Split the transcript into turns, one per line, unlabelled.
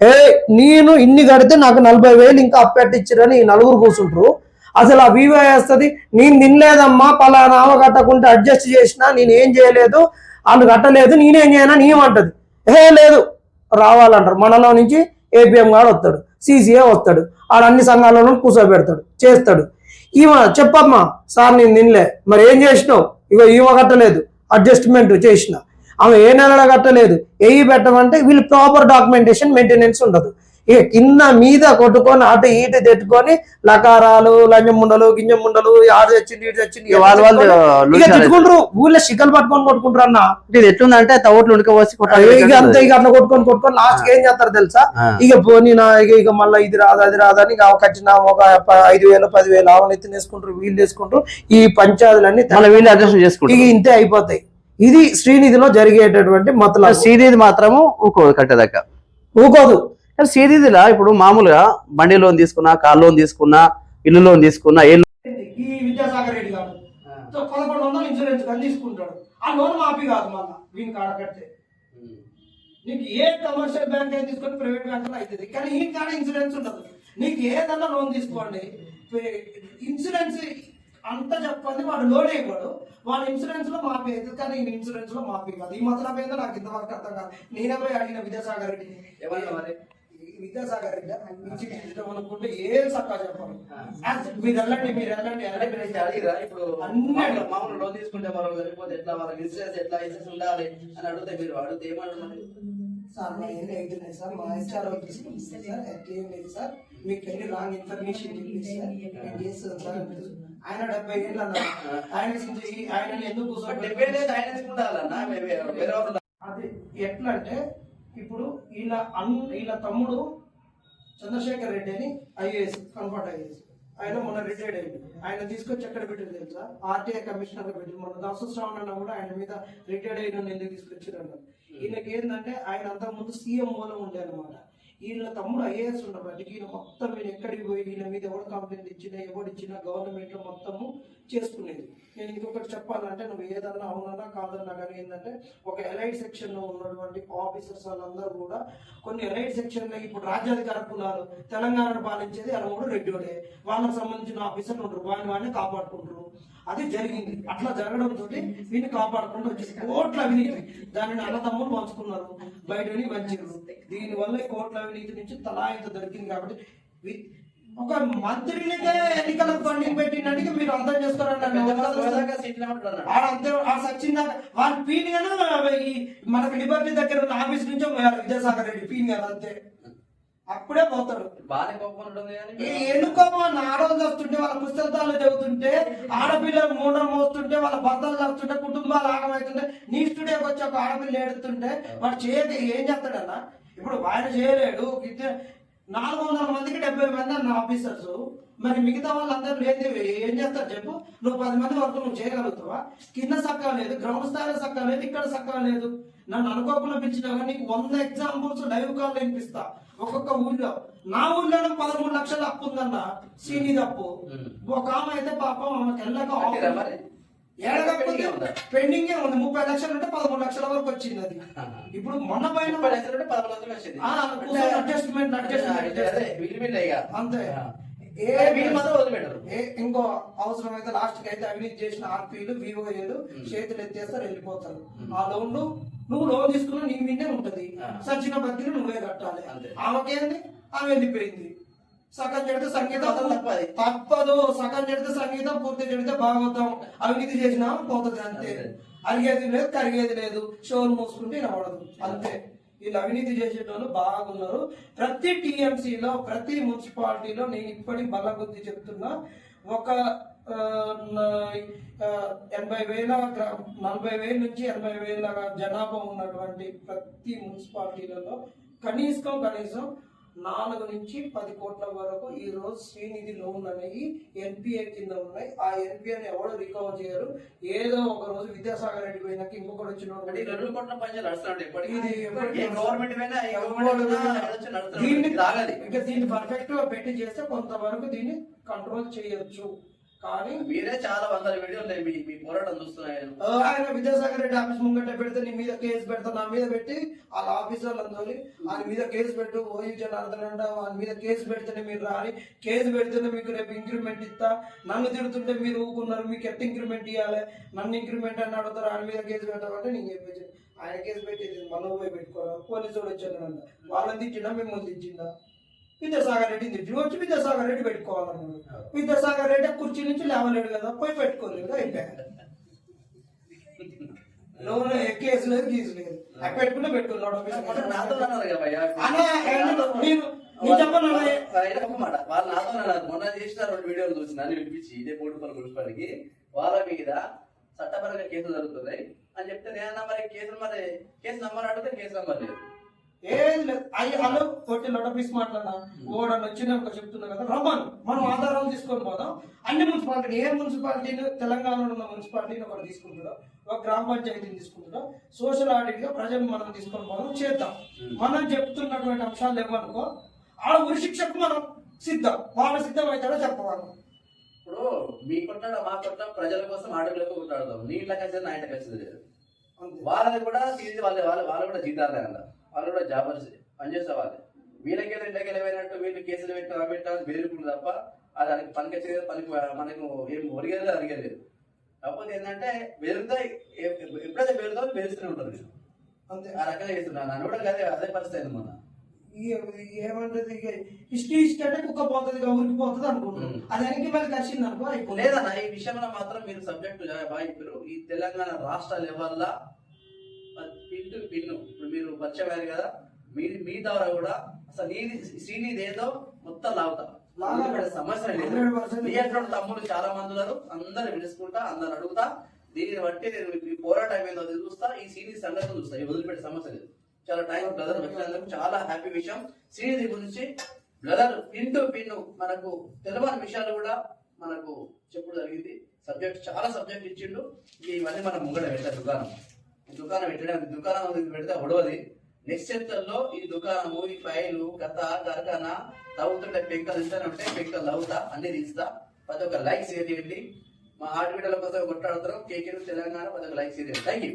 ఏ నేను ఇన్ని కడితే నాకు నలభై వేలు ఇంకా అప్పెట్టించారని ఈ నలుగురు కూర్చుంటారు అసలు ఆ వీవో వేస్తుంది నేను తినలేదమ్మా పలానా ఆమె కట్టకుంటే అడ్జస్ట్ చేసినా నేను ఏం చేయలేదు వాళ్ళు కట్టలేదు నేనేం చేయనా నీమంటది ఏ లేదు రావాలంటారు. మనలో నుంచి ఏపీఎం గాడు వస్తాడు సీసీఏ వస్తాడు ఆడ అన్ని సంఘాలలో కూర్చోబెడతాడు చేస్తాడు. ఈమె చెప్పమ్మా సార్ నేను తినలే మరి ఏం చేసినావు? ఇగో ఈమె కట్టలేదు అడ్జస్ట్మెంట్ చేసిన. ఆమె ఏ నెలలో కట్టలేదు ఏవి పెట్టమంటే వీళ్ళు ప్రాపర్ డాక్యుమెంటేషన్ మెయింటెనెన్స్ ఉండదు. ఇక కింద మీద కొట్టుకొని అటు ఇటు తెట్టుకొని లకారాలు లంజముండలు గింజముండలు ఆడు తెచ్చింది ఇటు తెచ్చింది
ఇక వాళ్ళు వాళ్ళు
ఇక తిట్టుకుంటారు ఊళ్ళో శిఖలు పట్టుకొని కొట్టుకుంటారు అన్న.
ఇది ఎట్లుందంటే తవ్వట్లు ఉడకపోసి
ఇక అంతే ఇక అట్లా కొట్టుకొని కొట్టుకొని లాస్ట్ ఏం చేస్తారు తెలుసా? ఇక పోనీ నా ఇక ఇక మళ్ళీ ఇది రాదు అది రాదు అని ఇక కట్టిన ఒక ఐదు వేలు పది వేలు ఆవులు ఎత్తి వేసుకుంటారు వీళ్ళు వేసుకుంటారు. ఈ పంచాయతీలన్నీ
వీళ్ళు అడ్జస్ట్
ఇక
చేసుకుంటారు.
ఇంతే అయిపోతాయి. ఇది శ్రీనిధిలో జరిగేటటువంటి మతల
సీదీది మాత్రము ఊకో కట్టేదాకా
ఊకోదు.
కానీ సీదీదిలా ఇప్పుడు మామూలుగా బండి లోన్ తీసుకున్నా కార్ లోన్ తీసుకున్నా ఇల్లు లోన్ తీసుకున్నా ఏ
ఈ విద్యాసాగర్ రెడ్డి గారు. సో పదకొండు వందలు ఇన్సూరెన్స్ కానీ తీసుకుంటాడు ఆ లోన్ మాఫీ కాదు మళ్ళా. వీని కాడ కడితే. నీకు ఏ కమర్షియల్ బ్యాంక్ అయితే తీసుకొని ప్రైవేట్ బ్యాంక్ అవుతుంది కానీ ఈ కాడ ఇన్సూరెన్స్ ఉండదు. నీకు ఏదన్నా లోన్ తీసుకోండి. ఇన్సూరెన్స్ అంత చెప్పండి వాడు లోన్ ఇవ్వడు వాడు ఇన్సూరెన్స్లో మాఫీ అవుతుంది కానీ ఈ ఇన్సూరెన్స్లో మాఫీ కాదు. ఈ మాత్రం ఏందో నాకు ఇంతవరకు అర్థం కాదు. నేనే పోయి అడిగిన విద్యాసాగర్ రెడ్డి.
మరి?
ఈ విద్యాసాగర్ రెడ్డి ఆయన నుంచి ఇష్టం అనుకుంటే ఏం సక్కా చెప్పాలి. మీరు వెళ్ళండి మీరు వెళ్ళండి
మీరు
వెళ్ళండి.
ఇక్కడ అడిగిరా? ఇప్పుడు
అన్ని
మామూలు- లోన్ తీసుకుంటే మనం సరిపోతే ఎట్లా వాళ్ళకి ఇన్సూరెన్స్ ఎట్లా ఇన్సూరెన్స్ ఉండాలి అని అడిగితే మీరు అడిగితే ఏమంటున్నారు
సార్ మా ఏం అవుతున్నాయి సార్. మా తీసుకుంటుంది సార్ అట్లేం లేదు సార్. మీకు ఎన్ని రాంగ్ ఇన్ఫర్మేషన్ నేను చేస్తాను సార్ ఆయన డెబ్బై ఏళ్ళు ఆయన ఎందుకు
వాళ్ళు
అది ఎట్లా అంటే ఇప్పుడు వీళ్ళ అన్ వీళ్ళ తమ్ముడు చంద్రశేఖర్ రెడ్డి అని ఐఏఎస్ కన్వర్ట్ ఐఏఎస్. ఆయన మొన్న రిటైర్డ్ అయ్యింది ఆయన తీసుకొచ్చి ఎక్కడ పెట్టారు తెలుసా? ఆర్టీఐ కమిషనర్ పెట్టి మొన్న దాసు శ్రావణ్ అన్న కూడా ఆయన మీద రిటైర్డ్ అయిన ఎందుకు తీసుకొచ్చారు అన్నారు ఈయనకి ఏంటంటే ఆయన అంతకు ముందు సీఎం మూలం ఉండే అనమాట వీళ్ళ తమ్ముడు ఐఏఎస్ ఉండబట్టి ఈయన మొత్తం వీళ్ళు ఎక్కడికి పోయి వీళ్ళ మీద ఎవరు కంప్లైంట్ ఇచ్చినా ఎవడు ఇచ్చినా మొత్తము చేసుకునేది. నేను ఇంకొకటి చెప్పాలంటే నువ్వు ఏదన్నా అవునన్నా కాదన్నా కానీ ఏంటంటే ఒక ఎలైట్ సెక్షన్లో ఉన్నటువంటి ఆఫీసర్స్ వాళ్ళందరూ కూడా కొన్ని ఎలైట్ సెక్షన్లో ఇప్పుడు రాజ్యాధికార కులాలు తెలంగాణను పాలించేది అలా కూడా రెడ్డిోడే వాళ్ళకి సంబంధించిన ఆఫీసర్లు ఉంటారు. వాడిని వాడిని కాపాడుకుంటారు. అది జరిగింది. అట్లా జరగడంతో వీటిని కాపాడుకుంటూ వచ్చేసి కోట్ల అవినీతి. దానిని అన్నదమ్ములు పంచుకున్నారు. బయటని వంచారు దీని వల్ల ఈ కోట్ల అవినీతి నుంచి తలా ఇంత దొరికింది కాబట్టి ఒక మంత్రినికే ఎన్నికల ఫండింగ్ పెట్టినట్టుగా మీరు అర్థం ఆడ అంతే ఆ సచిన్ దాకా వాళ్ళ పీని ఈ మనకి లిబర్టీ దగ్గర ఉన్న ఆఫీస్ నుంచి విద్యాసాగర్ రెడ్డి పీని కదా అంతే. అప్పుడే పోతాడు.
బాగానే కోపం
ఎన్నుకోమో ఆడవాళ్ళు వస్తుంటే వాళ్ళ పుస్తకాలు చదువుతుంటే ఆడపిల్లలు మూడలు మోస్తుంటే వాళ్ళ భర్తలు చదువుతుంటే కుటుంబాలు ఆగమవుతుంటే నీ స్టూడియోకి వచ్చి ఒక ఆడపిల్ల ఏడుతుంటే వాడు చేయక ఏం చేస్తాడన్నా ఇప్పుడు ఆయన చేయలేడు. నాలుగు వందల మందికి డెబ్బై మంది అన్న ఆఫీసర్స్. మరి మిగతా వాళ్ళందరూ లేదు. ఏం చేస్తారు చెప్పు? నువ్వు పది మంది వరకు నువ్వు చేయగలుగుతావా? కింద సక్కా లేదు గ్రౌండ్ స్థాయిలో సక్కా లేదు ఇక్కడ సక్కా లేదు. నన్ను అనుకోకుండా పిలిచినా కానీ నీకు వంద ఎగ్జాంపుల్స్ లైవ్ కాల్ వినిపిస్తా. ఒక్కొక్క ఊళ్ళో. నా ఊళ్ళోనే పదమూడు లక్షల అప్పు ఉందన్న. శ్రీనిధి అప్పు. ఒక ఆమె అయితే పాపం ఆమెకి వెళ్ళక
పెండింగే ఉందా?
ముప్పై లక్షలు ఉంటే పదమూడు లక్షల వరకు వచ్చింది అది. ఇప్పుడు మొన్న పైన
ముప్పై లక్షలు ఉంటే వచ్చింది.
అడ్జస్ట్మెంట్ అడ్జస్ట్మెంట్ అంతే. ఏ
వీళ్ళు మాత్రం వదిలిపెట్టరు.
ఏ ఇంకో అవసరం అయితే లాస్ట్కి అయితే అవినీతి చేసిన ఆర్పీలు వివోఏలు చేతులు ఎత్తేస్తారు వెళ్ళిపోతారు. ఆ లోన్లు నువ్వు లోన్ తీసుకున్నా నీ మీదే ఉంటది. సచిన బతిని నువ్వే కట్టాలి.
అంతే.
ఆమెకేంది? ఆమె వెళ్ళిపోయింది. సగం చెడితే సంగీతం
తప్పది.
తప్పదు. సగం చెడితే సంగీతం పూర్తి చెడితే భాగవతం. అవినీతి చేసినా పోతుంది అంతే. అరిగేది లేదు కరిగేది లేదు. షోలు మూసుకుంటే వినబడదు అంతే. వీళ్ళు అవినీతి చేసేటోళ్ళు బాగున్నారు. ప్రతి టీఎంసీలో ప్రతి మున్సిపాలిటీలో నేను ఇప్పటికి బల్లగుద్ది చెప్తున్నా ఒక ఎనభై వేల నలభై వేల నుంచి ఎనభై వేల జనాభా ఉన్నటువంటి ప్రతి మున్సిపాలిటీలలో కనీసం కనీసం నాలుగు నుంచి పది కోట్ల వరకు ఈ రోజు శ్రీనిధి లోన్ అనేవి ఎన్పిఏ కింద ఉన్నాయి. ఆ ఎన్పిఏని ఎవరు రికవర్ చేయరు? ఏదో ఒక రోజు విద్యాసాగర్ రెడ్డి పోయినాక ఇంకొకటి వచ్చిన
రెండు కోట్ల నడుస్తున్నాడు నడుస్తున్నాడు.
దీన్ని పర్ఫెక్ట్గా పెట్టి చేస్తే కొంతవరకు దీన్ని కంట్రోల్ చేయొచ్చు. కానీ
మీరే చాలా వందల వీడియోలు మీ మీ పోరాటం చూస్తున్నాయి.
ఆయన విద్యాసాగర్ రెడ్డి ఆఫీస్ ముంగట పెడితే నీ మీద కేసు పెడతా నా మీద పెట్టి వాళ్ళ ఆఫీసర్లను తోలి ఆయన మీద కేసు పెట్టు ఓయూ జనార్దన్ ఆయన మీద కేసు పెడితేనే మీరు రాని కేసు పెడితేనే మీకు రేపు ఇంక్రిమెంట్ ఇస్తా. నన్ను తిడుతుంటే మీరు ఊరుకున్నారు మీకు ఎట్ట ఇంక్రిమెంట్ ఇవ్వాలి నన్ను ఇంక్రిమెంట్ అని అడుగుతారు ఆయన మీద కేసు పెట్టాలంటే నేను చెప్పేసి ఆయన కేసు పెట్టేది మళ్ళీ పోయి పెట్టుకోవాలి పోలీసు వాడు వచ్చాను అంట వాళ్ళని తిట్టినా మిమ్మల్ని తిట్టిందా? విద్యాసాగర్ రెడ్డిని తిట్టి వచ్చి విద్యాసాగర్ రెడ్డి పెట్టుకోవాలన్నాడు. విద్యాసాగర్ రెడ్డి కుర్చీ నుంచి లేవలేడు కదా పోయి పెట్టుకోలేదు అయిపోయాడు. లోన్ కేసు లేదు గీసు లేదు. అవి పెట్టుకుంటే పెట్టుకున్నాడు? నేను- నేను చెప్పను అన్నా.
ఆయన ఒక మాట. వాళ్ళు నాతో అన్నారు మొన్న చేసిన రెండు వీడియోలు చూసిన వినిపించి ఇదే పోటీ మున్సిపాలిటీకి వాళ్ళ మీద చట్టపరంగా కేసులు జరుగుతున్నాయి అని చెప్తే నేను మరి కేసులు మరి కేసు నంబర్ అడిగితే కేసు నంబర్ లేదు
ఏం లేదు. అయ్యి హలో కొట్టి నోటపీస్ మాట్లాడినా? ఓడని వచ్చినాక చెప్తున్నా కదా రమ్మను. మనం ఆధారాలు తీసుకొని పోదాం. అన్ని మున్సిపాలిటీ ఏ మున్సిపాలిటీని తెలంగాణలో ఉన్న మున్సిపాలిటీని ఒకటి తీసుకుంటాడో ఒక గ్రామ పంచాయతీని తీసుకుంటాడో సోషల్ ఆడిట్గా ప్రజలు మనం తీసుకొని పోదాం చేద్దాం. మనం చెప్తున్నటువంటి అంశాలు ఏమనుకో ఆ ఉరి శిక్షకు మనం సిద్ధం. వాళ్ళ సిద్ధం అవుతాడో చెప్పవాలి
ఇప్పుడు మీ కొట్టాడ మా కొట్ట ప్రజల కోసం ఆడపిల్లలకు కొట్టాడతాం నీ ఇంట్లో ఖచ్చితంగా నా ఖచ్చితంగా లేదు.
అంతే.
వాళ్ళని కూడా సీజీ వాళ్ళ వాళ్ళు వాళ్ళు కూడా జీతాలే అంట వాళ్ళు కూడా జాబర్స్ పనిచేసే వాళ్ళే. వీళ్ళకి ఇంట్లోకి వెళ్ళిపోయినట్టు వీళ్ళు కేసులు పెట్టిన పెట్టాలి బెదిరిపుడు తప్ప అది దానికి పనికి వచ్చేది పనికి మనకు ఏం ఒరిగేది అరిగేది కాకపోతే ఏంటంటే బెదిరితే ఎప్పుడైతే బెదిరితో బెదిరిస్తూనే ఉంటారు వీళ్ళు.
అంతే.
ఆ రకంగా చేస్తున్నారు. నన్ను కూడా అదే అదే పరిస్థితి అయింది మొన్న.
ఏమంటది ఇష్టి ఇష్టి అంటే కుక్క పోతుంది ఊరికి పోతుంది అనుకుంటున్నాం
ఉమ్.
అది వెనక్కి మళ్ళీ కలిసింది అనుకో.
లేదన్న ఈ విషయంలో మాత్రం మీరు సబ్జెక్ట్ బాగా చెప్పారు. ఈ తెలంగాణ రాష్ట్ర లెవెల్లో పిన్ టు పిన్ ఇప్పుడు మీరు పరిచయం అయ్యారు కదా మీ మీ ద్వారా కూడా అసలు నీది శ్రీనిధి ఏదో మొత్తం లాగుతా. ఇక్కడ సమస్య లేదు.
100%
మీ అటువంటి తమ్ముడు చాలా మంది ఉన్నారు. అందరు పిలుచుకుంటా అందరు అడుగుతా. దీనిని బట్టి నేను ఈ పోరాటం ఏందో చూస్తా. ఈ సీనియర్ సంగతి చూస్తా. ఈ వదిలిపెట్టే సమస్య లేదు. చాలా టైం బ్రదర్. వచ్చినందుకు చాలా హ్యాపీ విషయం. శ్రీనిధి గురించి బ్రదర్ పిన్ టు పిన్ మనకు తెలియని విషయాలు కూడా మనకు చెప్పుడు జరిగింది. సబ్జెక్ట్ చాలా సబ్జెక్ట్ ఇచ్చిండు. ఇవన్నీ మనం ముంగడ పెట్టారు దుకాణం దుకాణం పెట్టడానికి దుకాణం పెడితే ఒడవది. నెక్స్ట్ ఈ దుకాణము ఈ ఫైలు కథ కరకన తవ్వుతుంటే పెంకలు ఇస్తానే ఉంటే పెంకలు తవ్వుతా అన్ని తీస్తా. ప్రతి ఒక్క లైక్ షేర్ చేయండి. మా ఆడబిడ్డల కోసం కొట్టాడుతారు కేకే తెలంగాణ ప్రతి ఒక్క లైక్ షేర్ చేయండి. Thank you